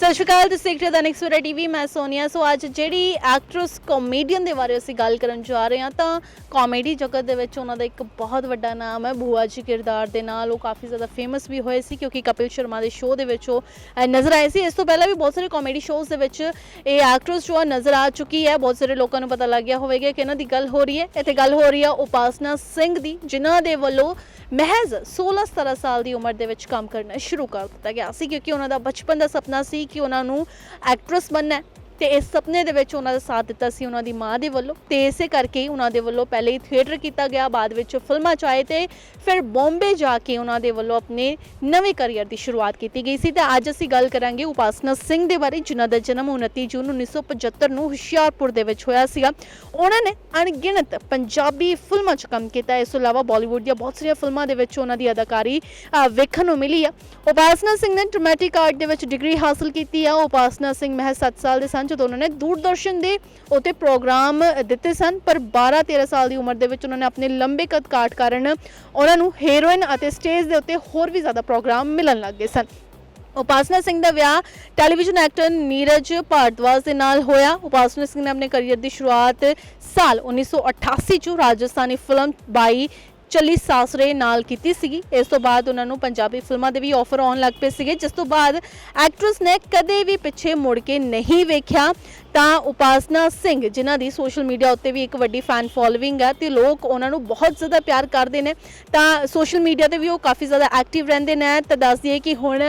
ਸਤਿ ਸ਼੍ਰੀ ਅਕਾਲ, ਤੁਸੀਂ ਦੇਖ ਰਹੇ ਹੋ ਦੈਨਿਕ ਸਵੇਰਾ ਟੀਵੀ, ਮੈਂ ਸੋਨੀਆ। ਸੋ ਅੱਜ ਜਿਹੜੀ ਐਕਟਰਸ ਕਾਮੇਡੀਅਨ ਦੇ ਬਾਰੇ ਅਸੀਂ ਗੱਲ ਕਰਨ ਜਾ ਰਹੇ ਹਾਂ, ਤਾਂ ਕਾਮੇਡੀ ਜਗਤ ਦੇ ਵਿੱਚ ਉਹਨਾਂ ਦਾ ਇੱਕ ਬਹੁਤ ਵੱਡਾ ਨਾਮ ਹੈ, ਭੂਆ ਜੀ ਕਿਰਦਾਰ ਦੇ ਨਾਲ। ਉਹ ਕਾਫੀ ਜ਼ਿਆਦਾ ਫੇਮਸ ਵੀ ਹੋਏ ਸੀ, ਕਿਉਂਕਿ ਕਪਿਲ ਸ਼ਰਮਾ ਦੇ ਸ਼ੋਅ ਦੇ ਵਿੱਚ ਉਹ ਨਜ਼ਰ ਆਏ ਸੀ। ਇਸ ਤੋਂ ਪਹਿਲਾਂ ਵੀ ਬਹੁਤ ਸਾਰੇ ਕਾਮੇਡੀ ਸ਼ੋਅਸ ਦੇ ਵਿੱਚ ਇਹ ਐਕਟਰਸ ਜੋ ਆ ਨਜ਼ਰ ਆ ਚੁੱਕੀ ਹੈ। ਬਹੁਤ ਸਾਰੇ ਲੋਕਾਂ ਨੂੰ ਪਤਾ ਲੱਗ ਗਿਆ ਹੋਵੇਗਾ ਕਿ ਇਹਨਾਂ ਦੀ ਗੱਲ ਹੋ ਰਹੀ ਹੈ। ਇੱਥੇ ਗੱਲ ਹੋ ਰਹੀ ਹੈ ਉਪਾਸਨਾ ਸਿੰਘ ਦੀ, ਜਿਨ੍ਹਾਂ ਦੇ ਵੱਲੋਂ ਮਹਿਜ਼ 16-17 ਸਾਲ ਦੀ ਉਮਰ ਦੇ ਵਿੱਚ ਕੰਮ ਕਰਨਾ ਸ਼ੁਰੂ ਕਰ ਦਿੱਤਾ ਗਿਆ ਸੀ, ਕਿਉਂਕਿ ਉਹਨਾਂ ਦਾ ਬਚਪਨ ਦਾ ਸੁਪਨਾ ਸੀ ਕਿ ਉਹਨਾਂ ਨੂੰ ਐਕਟਰੈਸ ਬਣਨਾ ਹੈ। ਤੇ ਇਸ ਸੁਪਨੇ ਦੇ ਵਿੱਚ ਉਹਨਾਂ ਦਾ ਸਾਥ ਦਿੱਤਾ ਸੀ ਉਹਨਾਂ ਦੀ ਮਾਂ ਦੇ ਵੱਲੋਂ। ਤੇ ਇਸੇ ਕਰਕੇ ਹੀ ਉਹਨਾਂ ਦੇ ਵੱਲੋਂ ਪਹਿਲੇ ਹੀ ਥੀਏਟਰ ਕੀਤਾ ਗਿਆ, ਬਾਅਦ ਵਿੱਚ ਫਿਲਮਾਂ ਚ ਆਏ ਤੇ ਫਿਰ ਬੰਬੇ ਜਾ ਕੇ ਉਹਨਾਂ ਦੇ ਵੱਲੋਂ ਆਪਣੇ ਨਵੇਂ ਕੈਰੀਅਰ ਦੀ ਸ਼ੁਰੂਆਤ ਕੀਤੀ ਗਈ ਸੀ। ਤੇ ਅੱਜ ਅਸੀਂ ਗੱਲ ਕਰਾਂਗੇ ਉਪਾਸਨਾ ਸਿੰਘ ਦੇ ਬਾਰੇ, ਜਿਨ੍ਹਾਂ ਦਾ ਜਨਮ 29 ਜੂਨ 1975 ਨੂੰ ਹੁਸ਼ਿਆਰਪੁਰ ਦੇ ਵਿੱਚ ਹੋਇਆ ਸੀਗਾ। ਉਹਨਾਂ ਨੇ ਅਣਗਿਣਤ ਪੰਜਾਬੀ ਫਿਲਮਾਂ 'ਚ ਕੰਮ ਕੀਤਾ। ਇਸ ਤੋਂ ਇਲਾਵਾ ਬਾਲੀਵੁੱਡ ਦੀਆਂ ਬਹੁਤ ਸਾਰੀਆਂ ਫਿਲਮਾਂ ਦੇ ਵਿੱਚ ਉਹਨਾਂ ਦੀ ਅਦਾਕਾਰੀ ਵੇਖਣ ਨੂੰ ਮਿਲੀ ਆ। ਉਪਾਸਨਾ ਸਿੰਘ ਨੇ ਡਰਾਮੈਟਿਕ ਆਰਟ ਦੇ ਵਿੱਚ ਡਿਗਰੀ ਹਾਸਲ ਕੀਤੀ ਆ। ਉਪਾਸਨਾ ਸਿੰਘ ਮਹਿਜ਼ 7 ਸਾਲ ਦੇ ਸਨ ਜਦੋਂ ਉਹਨਾਂ ਨੇ ਦੂਰਦਰਸ਼ਨ ਦੇ ਉਤੇ ਪ੍ਰੋਗਰਾਮ ਦਿੱਤੇ ਸਨ, ਪਰ 12-13 ਸਾਲ ਦੀ ਉਮਰ ਦੇ ਵਿੱਚ ਉਹਨਾਂ ਨੇ ਆਪਣੇ ਲੰਬੇ ਕਦ ਕਾਟ ਕਾਰਨ ਉਹਨਾਂ ਨੂੰ ਹੀਰੋਇਨ ਅਤੇ ਸਟੇਜ ਦੇ ਉੱਤੇ ਹੋਰ ਵੀ ਜ਼ਿਆਦਾ ਪ੍ਰੋਗਰਾਮ ਮਿਲਣ ਲੱਗ ਸਨ। ਉਪਾਸਨਾ ਸਿੰਘ ਦਾ ਵਿਆਹ ਟੈਲੀਵਿਜ਼ਨ ਐਕਟਰ ਨੀਰਜ ਭਾਰਦਵਾਜ ਦੇ ਨਾਲ ਹੋਇਆ। ਉਪਾਸਨਾ ਸਿੰਘ ਨੇ ਆਪਣੇ ਕੈਰੀਅਰ ਦੀ ਸ਼ੁਰੂਆਤ ਸਾਲ 1988 ਚ ਰਾਜਸਥਾਨੀ ਫਿਲਮ ਬਾਈ ਚੱਲੀ ਸਾਸਰੇ ਨਾਲ ਕੀਤੀ ਸੀਗੀ। ਇਸ ਤੋਂ ਬਾਅਦ ਉਹਨਾਂ ਨੂੰ ਪੰਜਾਬੀ ਫਿਲਮਾਂ ਦੇ ਵੀ ਆਫਰ ਆਉਣ ਲੱਗ ਪਏ ਸੀਗੇ। ਜਿਸ ਤੋਂ ਬਾਅਦ ਐਕਟਰਸ ਨੇ ਕਦੇ ਵੀ ਪਿੱਛੇ ਮੁੜ ਕੇ ਨਹੀਂ ਵੇਖਿਆ। ਤਾਂ ਉਪਾਸਨਾ ਸਿੰਘ, ਜਿਨ੍ਹਾਂ ਦੀ ਸੋਸ਼ਲ ਮੀਡੀਆ ਉੱਤੇ ਵੀ ਇੱਕ ਵੱਡੀ ਫੈਨ ਫੋਲੋਇੰਗ ਹੈ ਤੇ ਲੋਕ ਉਹਨਾਂ ਨੂੰ ਬਹੁਤ ਜ਼ਿਆਦਾ ਪਿਆਰ ਕਰਦੇ ਨੇ, ਤਾਂ ਸੋਸ਼ਲ ਮੀਡੀਆ ਤੇ ਵੀ ਉਹ ਕਾਫੀ ਜ਼ਿਆਦਾ ਐਕਟਿਵ ਰਹਿੰਦੇ ਨੇ। ਤਾਂ ਦੱਸ ਦਈਏ ਕਿ ਹੁਣ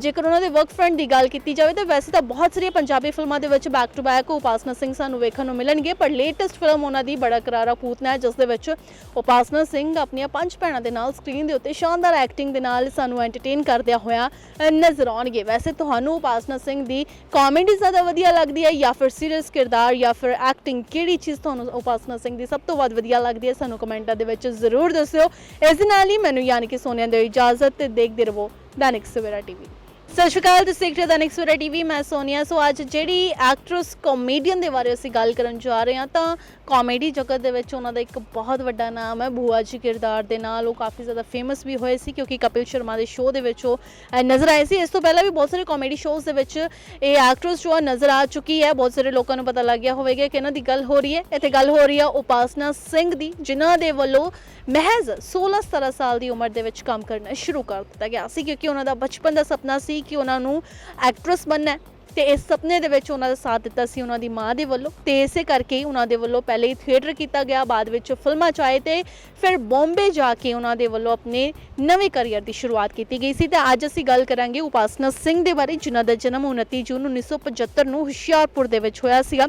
ਜੇਕਰ ਉਹਨਾਂ ਦੇ ਵਰਕ ਫਰੰਟ ਦੀ ਗੱਲ ਕੀਤੀ ਜਾਵੇ, ਤਾਂ ਵੈਸੇ ਤਾਂ ਬਹੁਤ ਸਾਰੀਆਂ ਪੰਜਾਬੀ ਫਿਲਮਾਂ ਦੇ ਵਿੱਚ back to back Upasana Singh ਸਾਨੂੰ ਵੇਖਣ ਨੂੰ ਮਿਲਣਗੇ, ਪਰ ਲੇਟੈਸਟ ਫਿਲਮ ਉਹਨਾਂ ਦੀ ਬੜਾ ਕਰਾਰਾ ਪੂਤਨਾ ਹੈ ਜਿਸ ਦੇ ਵਿੱਚ ਉਪਾਸਨਾ ਸਿੰਘ ਆਪਣੀਆਂ ਪੰਜ ਭੈਣਾਂ ਦੇ ਨਾਲ ਸਕਰੀਨ ਦੇ ਉੱਤੇ ਸ਼ਾਨਦਾਰ ਐਕਟਿੰਗ ਦੇ ਨਾਲ ਸਾਨੂੰ ਐਂਟਰਟੇਨ ਕਰਦਿਆਂ ਹੋਇਆ ਨਜ਼ਰ ਆਉਣਗੇ। ਵੈਸੇ ਤੁਹਾਨੂੰ ਉਪਾਸਨਾ ਸਿੰਘ ਦੀ ਕਾਮੇਡੀ ਜ਼ਿਆਦਾ ਵਧੀਆ ਲੱਗਦੀ ਹੈ ਜਾਂ ਫਿਰ ਸੀਰੀਅਸ ਕਿਰਦਾਰ ਜਾਂ ਫਿਰ ਐਕਟਿੰਗ ਕਿਹੜੀ ਚੀਜ਼ ਤੁਹਾਨੂੰ ਉਪਾਸਨਾ ਸਿੰਘ ਦੀ ਸਭ ਤੋਂ ਵੱਧ ਵਧੀਆ ਲੱਗਦੀ ਹੈ, ਸਾਨੂੰ ਕਮੈਂਟਾਂ ਦੇ ਵਿੱਚ ਜ਼ਰੂਰ ਦੱਸਿਓ। ਇਸ ਦੇ ਨਾਲ ਹੀ ਮੈਨੂੰ ਯਾਨੀ ਕਿ ਸੋਨੀਆ ਦੇ ਇਜਾਜ਼ਤ ਤੇ ਦੇਖਦੇ ਰਹੋ, ਦੈਨਿਕ ਸਵੇਰਾ ਟੀਵੀ ਸਤਿ ਸ਼੍ਰੀ ਅਕਾਲ ਤੁਸੀਂ ਦੇਖ ਰਹੇ ਹੋ ਦੈਨਿਕ ਸਵੇਰਾ ਟੀਵੀ ਮੈਂ ਸੋਨੀਆ। ਸੋ ਅੱਜ ਜਿਹੜੀ ਐਕਟਰਸ ਕਾਮੇਡੀਅਨ ਦੇ ਬਾਰੇ ਅਸੀਂ ਗੱਲ ਕਰਨ ਜਾ ਰਹੇ ਹਾਂ ਤਾਂ ਕਾਮੇਡੀ ਜਗਤ ਦੇ ਵਿੱਚ ਉਹਨਾਂ ਦਾ ਇੱਕ ਬਹੁਤ ਵੱਡਾ ਨਾਮ ਹੈ ਭੂਆ ਜੀ ਕਿਰਦਾਰ ਦੇ ਨਾਲ। ਉਹ ਕਾਫੀ ਜ਼ਿਆਦਾ ਫੇਮਸ ਵੀ ਹੋਏ ਸੀ ਕਿਉਂਕਿ ਕਪਿਲ ਸ਼ਰਮਾ ਦੇ ਸ਼ੋਅ ਦੇ ਵਿੱਚ ਉਹ ਅ, ਨਜ਼ਰ ਆਏ ਸੀ। ਇਸ ਤੋਂ ਪਹਿਲਾਂ ਵੀ ਬਹੁਤ ਸਾਰੇ ਕਾਮੇਡੀ ਸ਼ੋਅਸ ਦੇ ਵਿੱਚ ਇਹ ਐਕਟਰਸ ਜੋ ਆ ਨਜ਼ਰ ਆ ਚੁੱਕੀ ਹੈ। ਬਹੁਤ ਸਾਰੇ ਲੋਕਾਂ ਨੂੰ ਪਤਾ ਲੱਗ ਗਿਆ ਹੋਵੇਗਾ ਕਿ ਇਹਨਾਂ ਦੀ ਗੱਲ ਹੋ ਰਹੀ ਹੈ। ਇੱਥੇ ਗੱਲ ਹੋ ਰਹੀ ਹੈ ਉਪਾਸਨਾ ਸਿੰਘ ਦੀ ਜਿਨ੍ਹਾਂ ਦੇ ਵੱਲੋਂ ਮਹਿਜ਼ 16-17 ਸਾਲ ਦੀ ਉਮਰ ਦੇ ਵਿੱਚ ਕੰਮ ਕਰਨਾ ਸ਼ੁਰੂ ਕਰ ਦਿੱਤਾ ਗਿਆ ਸੀ ਕਿਉਂਕਿ ਉਹਨਾਂ ਦਾ ਬਚਪਨ ਦਾ ਸੁਪਨਾ ਸੀ। ਕਿ ਉਹਨਾਂ ਨੂੰ ਐਕਟਰੈਸ ਬਣਨਾ ਹੈ। ਤੇ ਇਸ ਸੁਪਨੇ ਦੇ ਵਿੱਚ ਉਹਨਾਂ ਦਾ ਸਾਥ ਦਿੱਤਾ ਸੀ ਉਹਨਾਂ ਦੀ ਮਾਂ ਦੇ ਵੱਲੋਂ। ਤੇ ਇਸੇ ਕਰਕੇ ਹੀ ਉਹਨਾਂ ਦੇ ਵੱਲੋਂ ਪਹਿਲੇ ਹੀ ਥੀਏਟਰ ਕੀਤਾ ਗਿਆ, ਬਾਅਦ ਵਿੱਚ ਫਿਲਮਾਂ ਚ ਆਏ ਤੇ ਫਿਰ ਬੰਬੇ ਜਾ ਕੇ ਉਹਨਾਂ ਦੇ ਵੱਲੋਂ ਆਪਣੇ ਨਵੇਂ ਕੈਰੀਅਰ ਦੀ ਸ਼ੁਰੂਆਤ ਕੀਤੀ ਗਈ ਸੀ। ਤੇ ਅੱਜ ਅਸੀਂ ਗੱਲ ਕਰਾਂਗੇ ਉਪਾਸਨਾ ਸਿੰਘ ਦੇ ਬਾਰੇ, ਜਿਨ੍ਹਾਂ ਦਾ ਜਨਮ 29 ਜੂਨ 1975 ਨੂੰ ਹੁਸ਼ਿਆਰਪੁਰ ਦੇ ਵਿੱਚ ਹੋਇਆ ਸੀਗਾ।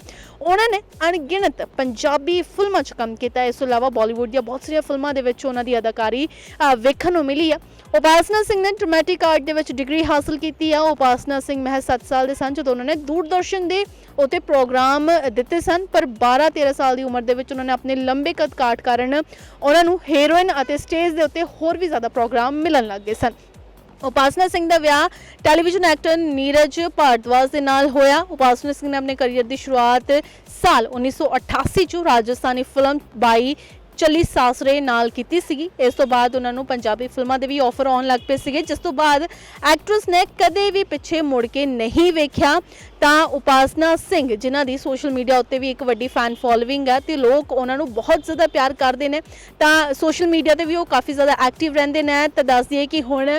ਉਹਨਾਂ ਨੇ ਅਣਗਿਣਤ ਪੰਜਾਬੀ ਫਿਲਮਾਂ 'ਚ ਕੰਮ ਕੀਤਾ ਇਸ ਤੋਂ ਇਲਾਵਾ ਬਾਲੀਵੁੱਡ ਦੀਆਂ ਬਹੁਤ ਸਾਰੀਆਂ ਫਿਲਮਾਂ ਦੇ ਵਿੱਚ ਉਹਨਾਂ ਦੀ ਅਦਾਕਾਰੀ ਵੇਖਣ ਨੂੰ ਮਿਲੀ ਆ ਉਪਾਸਨਾ ਸਿੰਘ ਨੇ ਡਰਾਮੈਟਿਕ ਆਰਟ ਦੇ ਵਿੱਚ ਡਿਗਰੀ ਹਾਸਲ ਕੀਤੀ ਆ ਉਪਾਸਨਾ ਸਿੰਘ ਮਹਿਜ਼ 7 ਸਾਲ ਦੇ ਸਨ ਜਦੋਂ ਉਹਨਾਂ ਨੇ ਦੂਰਦਰਸ਼ਨ ਦੇ ਉਤੇ ਪ੍ਰੋਗਰਾਮ ਦਿੱਤੇ ਸਨ, ਪਰ 12-13 ਸਾਲ ਦੀ ਉਮਰ ਦੇ ਵਿੱਚ ਉਹਨਾਂ ਨੇ ਆਪਣੇ ਲੰਬੇ ਕਦ ਕਾਟ ਕਾਰਨ ਉਹਨਾਂ ਨੂੰ ਹੀਰੋਇਨ ਅਤੇ ਸਟੇਜ ਦੇ ਉੱਤੇ ਹੋਰ ਵੀ ਜ਼ਿਆਦਾ ਪ੍ਰੋਗਰਾਮ ਮਿਲਣ ਲੱਗ ਗਏ ਸਨ। ਉਪਾਸਨਾ ਸਿੰਘ ਦਾ ਵਿਆਹ ਟੈਲੀਵਿਜ਼ਨ ਐਕਟਰ ਨੀਰਜ ਭਾਰਦਵਾਜ ਦੇ ਨਾਲ ਹੋਇਆ। ਉਪਾਸਨਾ ਸਿੰਘ ਨੇ ਆਪਣੇ ਕੈਰੀਅਰ ਦੀ ਸ਼ੁਰੂਆਤ ਸਾਲ 1988 ਚ ਰਾਜਸਥਾਨੀ ਫਿਲਮ ਬਾਈ ਚੱਲੀ ਸਾਸਰੇ ਨਾਲ ਕੀਤੀ ਸੀਗੀ। ਇਸ ਤੋਂ ਬਾਅਦ ਉਹਨਾਂ ਨੂੰ ਪੰਜਾਬੀ ਫਿਲਮਾਂ ਦੇ ਵੀ ਆਫਰ ਆਉਣ ਲੱਗ ਪਏ ਸੀਗੇ। ਜਿਸ ਤੋਂ ਬਾਅਦ ਐਕਟਰਸ ਨੇ ਕਦੇ ਵੀ ਪਿੱਛੇ ਮੁੜ ਕੇ ਨਹੀਂ ਵੇਖਿਆ। ਤਾਂ ਉਪਾਸਨਾ ਸਿੰਘ, ਜਿਨ੍ਹਾਂ ਦੀ ਸੋਸ਼ਲ ਮੀਡੀਆ ਉੱਤੇ ਵੀ ਇੱਕ ਵੱਡੀ ਫੈਨ ਫੋਲੋਇੰਗ ਹੈ ਤੇ ਲੋਕ ਉਹਨਾਂ ਨੂੰ ਬਹੁਤ ਜ਼ਿਆਦਾ ਪਿਆਰ ਕਰਦੇ ਨੇ, ਤਾਂ ਸੋਸ਼ਲ ਮੀਡੀਆ ਤੇ ਵੀ ਉਹ ਕਾਫੀ ਜ਼ਿਆਦਾ ਐਕਟਿਵ ਰਹਿੰਦੇ ਨੇ। ਤਾਂ ਦੱਸ ਦਈਏ ਕਿ ਹੁਣ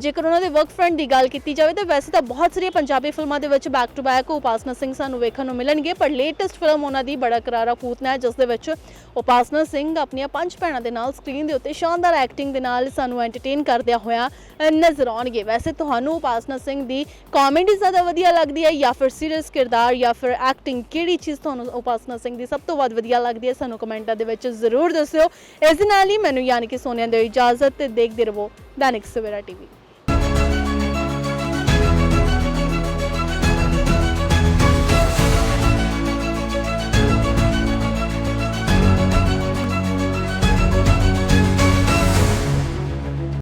ਜੇਕਰ ਉਹਨਾਂ ਦੇ ਵਰਕ ਫਰੰਟ ਦੀ ਗੱਲ ਕੀਤੀ ਜਾਵੇ ਤਾਂ ਵੈਸੇ ਤਾਂ ਬਹੁਤ ਸਾਰੀਆਂ ਪੰਜਾਬੀ ਫਿਲਮਾਂ ਦੇ ਵਿੱਚ back to back Upasana Singh ਸਾਨੂੰ ਵੇਖਣ ਨੂੰ ਮਿਲਣਗੇ, ਪਰ ਲੇਟੈਸਟ ਫਿਲਮ ਉਹਨਾਂ ਦੀ ਬੜਾ ਕਰਾਰਾ ਪੂਤਨਾ ਹੈ ਜਿਸ ਦੇ ਵਿੱਚ ਉਪਾਸਨਾ ਸਿੰਘ ਆਪਣੀਆਂ ਪੰਜ ਭੈਣਾਂ ਦੇ ਨਾਲ ਸਕਰੀਨ ਦੇ ਉੱਤੇ ਸ਼ਾਨਦਾਰ ਐਕਟਿੰਗ ਦੇ ਨਾਲ ਸਾਨੂੰ ਐਂਟਰਟੇਨ ਕਰਦਿਆਂ ਹੋਇਆ ਨਜ਼ਰ ਆਉਣਗੇ। ਵੈਸੇ ਤੁਹਾਨੂੰ ਉਪਾਸਨਾ ਸਿੰਘ ਦੀ ਕਾਮੇਡੀ ਜ਼ਿਆਦਾ ਵਧੀਆ ਲੱਗਦੀ ਹੈ ਜਾਂ ਫਿਰ ਸੀਰੀਅਸ ਕਿਰਦਾਰ ਜਾਂ ਫਿਰ ਐਕਟਿੰਗ ਕਿਹੜੀ ਚੀਜ਼ ਤੁਹਾਨੂੰ ਉਪਾਸਨਾ ਸਿੰਘ ਦੀ ਸਭ ਤੋਂ ਵੱਧ ਵਧੀਆ ਲੱਗਦੀ ਹੈ, ਸਾਨੂੰ ਕਮੈਂਟਾਂ ਦੇ ਵਿੱਚ ਜ਼ਰੂਰ ਦੱਸਿਓ। ਇਸ ਦੇ ਨਾਲ ਹੀ ਮੈਨੂੰ ਯਾਨੀ ਕਿ ਸੋਨੀਆ ਦੇ ਇਜਾਜ਼ਤ ਤੇ ਦੇਖਦੇ ਰਹੋ, ਦੈਨਿਕ ਸਵੇਰਾ ਟੀਵੀ